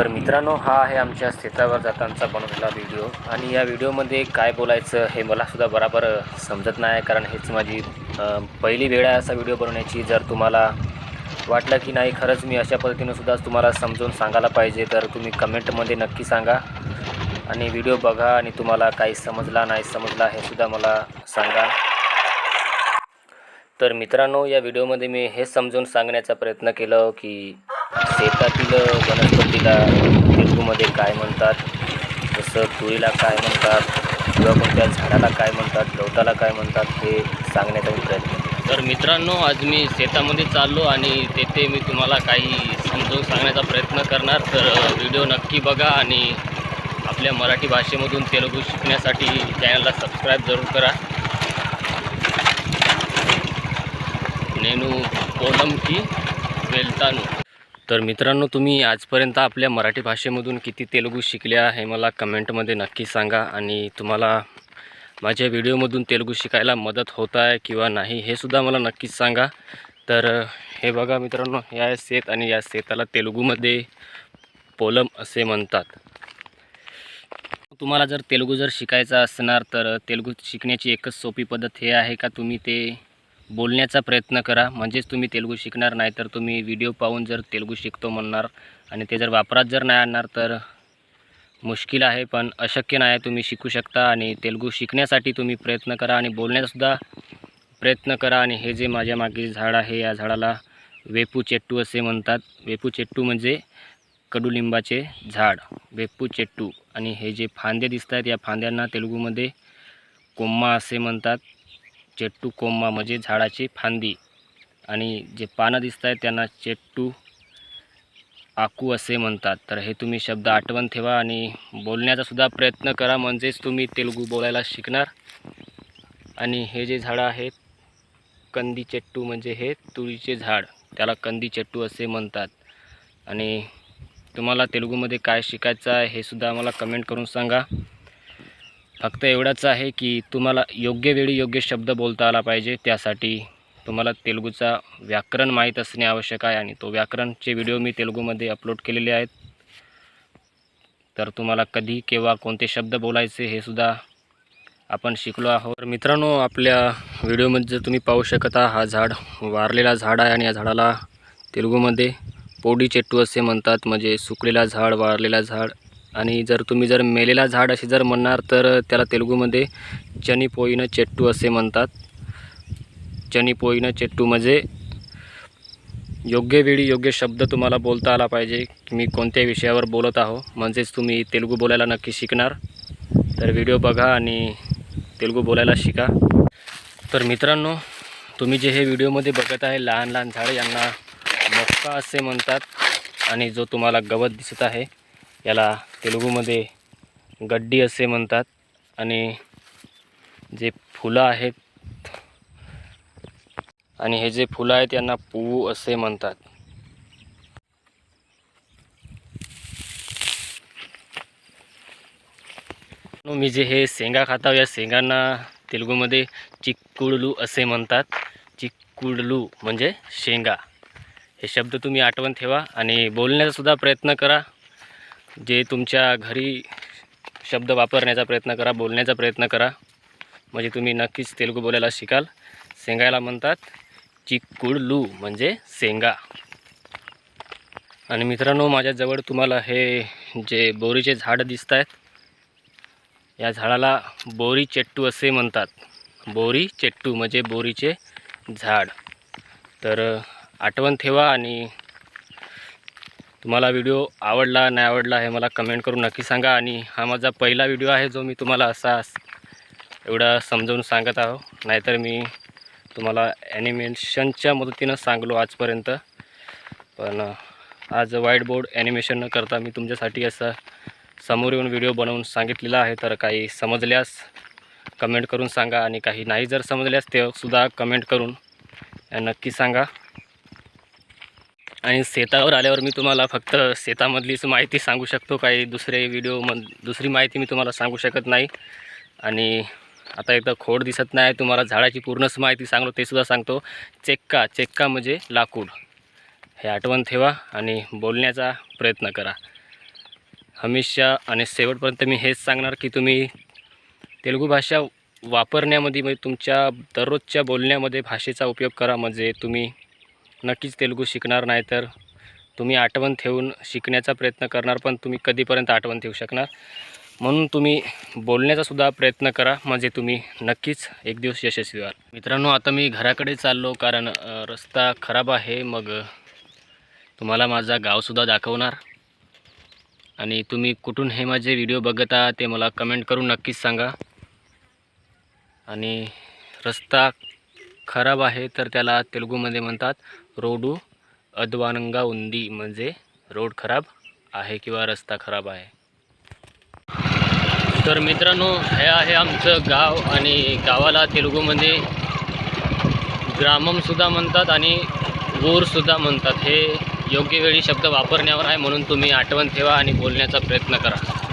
तर मित्रांनो हा आहे आमच्या शेतावर जातांचा बनवलेला व्हिडिओ आणि या व्हिडिओमध्ये काय बोलायचं हे मलासुद्धा बराबर समजत नाही कारण हेच माझी पहिली वेळ आहे असा व्हिडिओ बनवण्याची. जर तुम्हाला वाटलं की नाही खरंच मी अशा पद्धतीनं सुद्धा तुम्हाला समजून सांगायला पाहिजे तर तुम्ही कमेंटमध्ये नक्की सांगा. आणि व्हिडिओ बघा आणि तुम्हाला काही समजला नाही समजला हे सुद्धा मला सांगा. तर मित्रांनो या व्हिडिओमध्ये मी हे समजून सांगण्याचा प्रयत्न केलं की शेतातील वनस्पतीला तेलगूमध्ये काय म्हणतात? जसं तुरीला काय म्हणतात? किंवा कोणत्या झाडाला काय म्हणतात? गवताला काय म्हणतात? हे सांगण्याचा मी प्रयत्न तर मित्रांनो आज मी शेतामध्ये चाललो आणि तेथे मी तुम्हाला काही समजवून सांगण्याचा प्रयत्न करणार. तर व्हिडिओ नक्की बघा आणि आपल्या मराठी भाषेमधून तेलुगू शिकण्यासाठी चॅनलला सबस्क्राईब जरूर करा. నేను कोलमकी वेलतानू. तर मित्रांनो तुम्ही आजपर्यंत आपल्या मराठी भाषेमधून किती तेलुगू शिकल्या हे मला कमेंटमध्ये नक्की सांगा. आणि तुम्हाला माझ्या व्हिडिओमधून तेलुगू शिकायला मदत होत आहे किंवा नाही हे सुद्धा मला नक्कीच सांगा. तर हे बघा मित्रांनो या शेत आणि या शेताला तेलुगूमध्ये पोलम असे म्हणतात. तुम्हाला जर तेलुगू जर शिकायचा असणार तर तेलुगू शिकण्याची एकच सोपी पद्धत हे आहे का? तुम्ही ते बोलण्याचा प्रयत्न करा. म्हणजेच तुम्ही तेलुगू शिकणार नाही तर तुम्ही व्हिडिओ पाहून जर तेलुगू शिकतो म्हणणार आणि ते जर वापरात जर नाही आणणार तर मुश्किल आहे पण अशक्य नाही तुम्ही शिकू शकता आणि तेलुगू शिकण्यासाठी तुम्ही प्रयत्न करा आणि बोलण्याचासुद्धा प्रयत्न करा. आणि हे जे माझ्या मागे झाड आहे या झाडाला वेपू चेट्टू असे म्हणतात. वेपू चेट्टू म्हणजे कडुलिंबाचे झाड. वेपू चेट्टू. आणि हे जे फांदे दिसत आहेत या फांद्यांना तेलुगूमध्ये कोम्मा असे म्हणतात. चेट्टू कोम्मा म्हणजे झाडाची फांदी. आणि जे पानं दिसत आहेत त्यांना चेट्टू आकू असे म्हणतात. तर हे तुम्ही शब्द आठवण ठेवा आणि बोलण्याचासुद्धा प्रयत्न करा. म्हणजेच तुम्ही तेलुगू बोलायला शिकणार. आणि हे जे झाडं आहेत कंदी चेट्टू म्हणजे हे तुळीचे झाड. त्याला कंदी चेट्टू असे म्हणतात. आणि तुम्हाला तेलुगूमध्ये काय शिकायचं आहे हे सुद्धा आम्हाला कमेंट करून सांगा. फक्त एवढंच आहे की तुम्हाला योग्य वेळी योग्य शब्द बोलता आला पाहिजे. त्यासाठी तुम्हाला तेलुगूचा व्याकरण माहीत असणे आवश्यक आहे आणि तो व्याकरणचे व्हिडिओ मी तेलुगूमध्ये अपलोड केलेले आहेत. तर तुम्हाला कधी केव्हा कोणते शब्द बोलायचे हे सुद्धा आपण शिकलो आहोत. तर मित्रांनो आपल्या व्हिडिओमध्ये जर तुम्ही पाहू शकता हा झाड वारलेला झाड आहे आणि या झाडाला तेलुगूमध्ये पोडी चेट्टू असे म्हणतात. म्हणजे सुकलेला झाड वाळलेला झाड. आणि जर तुम्ही जर मेलेला झाड असे जर म्हणणार तर त्याला तेलुगूमध्ये चनी पोईनं चेट्टू असे म्हणतात. चनी पोईनं चेट्टू म्हणजे योग्य वेळी योग्य शब्द तुम्हाला बोलता आला पाहिजे. की मी कोणत्या विषयावर बोलत आहो म्हणजेच तुम्ही तेलुगू बोलायला नक्की शिकणार. तर व्हिडिओ बघा आणि तेलुगू बोलायला शिका. तर मित्रांनो तुम्ही जे हे व्हिडिओमध्ये बघत आहे लहान लहान झाडं यांना मक्का असे म्हणतात आणि जो तुम्हाला गवत दिसत आहे याला तेलुगूमध्ये गड्डी असे म्हणतात. आणि जे फुलं आहेत आणि हे जे फुलं आहेत यांना पुवू असे म्हणतात. मी जे हे शेंगा खाताव या शेंगांना तेलुगूमध्ये चिक्कुडलू असे म्हणतात. चिक्कुडलू म्हणजे शेंगा. हे शब्द तुम्ही आठवण ठेवा आणि बोलण्याचासुद्धा प्रयत्न करा. जे तुमच्या घरी शब्द वापरण्याचा प्रयत्न करा बोलण्याचा प्रयत्न करा. म्हणजे तुम्ही नक्कीच तेलुगू बोलायला शिकाल. शेंगायला म्हणतात चिकुडलू म्हणजे शेंगा. आणि मित्रांनो माझ्याजवळ तुम्हाला हे जे बोरीचे झाडं दिसत आहेत या झाडाला बोरी चेट्टू असे म्हणतात. बोरी चेट्टू म्हणजे बोरीचे झाड. तर आठवण ठेवा आणि तुम्हाला व्हिडिओ आवडला नाही आवडला हे मला कमेंट करून नक्की सांगा आणि हा माझा पहिला व्हिडिओ आहे जो मी तुम्हाला असा एवढा समजावून सांगत आहो नाहीतर मी तुम्हाला ॲनिमेशनच्या मदतीनं सांगलो आजपर्यंत. पण आज व्हाईट बोर्ड ॲनिमेशन न करता मी तुमच्यासाठी असं समोर येऊन व्हिडिओ बनवून सांगितलेला आहे. तर काही समजल्यास कमेंट करून सांगा आणि काही नाही जर समजल्यास ते सुद्धा कमेंट करून नक्की सांगा. आणि शेतावर आल्यावर मी तुम्हाला फक्त शेतामधलीच माहिती सांगू शकतो. काही दुसरे व्हिडिओ मध दुसरी माहिती मी तुम्हाला सांगू शकत नाही. आणि आता एकदा खोड दिसत नाही तुम्हाला झाडाची पूर्णच माहिती सांगलो तेसुद्धा सांगतो. चेक्का चेक्का म्हणजे लाकूड. हे आठवण ठेवा आणि बोलण्याचा प्रयत्न करा. हमेशा आणि शेवटपर्यंत मी हेच सांगणार की तुम्ही तेलुगू भाषा वापरण्यामध्ये म्हणजे तुमच्या दररोजच्या बोलण्यामध्ये भाषेचा उपयोग करा. म्हणजे तुम्ही नक्कीच तेलुगू शिकणार नाही तर तुम्ही आठवण ठेवून शिकण्याचा प्रयत्न करणार पण तुम्ही कधीपर्यंत आठवण ठेवू शकणार? म्हणून तुम्ही बोलण्याचासुद्धा प्रयत्न करा म्हणजे तुम्ही नक्कीच एक दिवस यशस्वी व्हाल. मित्रांनो आता मी घराकडे चाललो कारण रस्ता खराब आहे. मग तुम्हाला माझा गावसुद्धा दाखवणार. आणि तुम्ही कुठून हे माझे व्हिडिओ बघत आहात ते मला कमेंट करून नक्कीच सांगा. आणि रस्ता खराब आहे तर त्याला तेलुगूमध्ये म्हणतात रोडू अद्वानंगा उंदी. म्हणजे रोड खराब आहे किंवा रस्ता खराब आहे. तर मित्रांनो हे आहे आमचं गाव आणि गावाला तेलुगूमध्ये ग्राममसुद्धा म्हणतात आणि ऊरसुद्धा म्हणतात. हे योग्य वेळी शब्द वापरण्यावर आहे म्हणून तुम्ही आठवण ठेवा आणि बोलण्याचा प्रयत्न करा.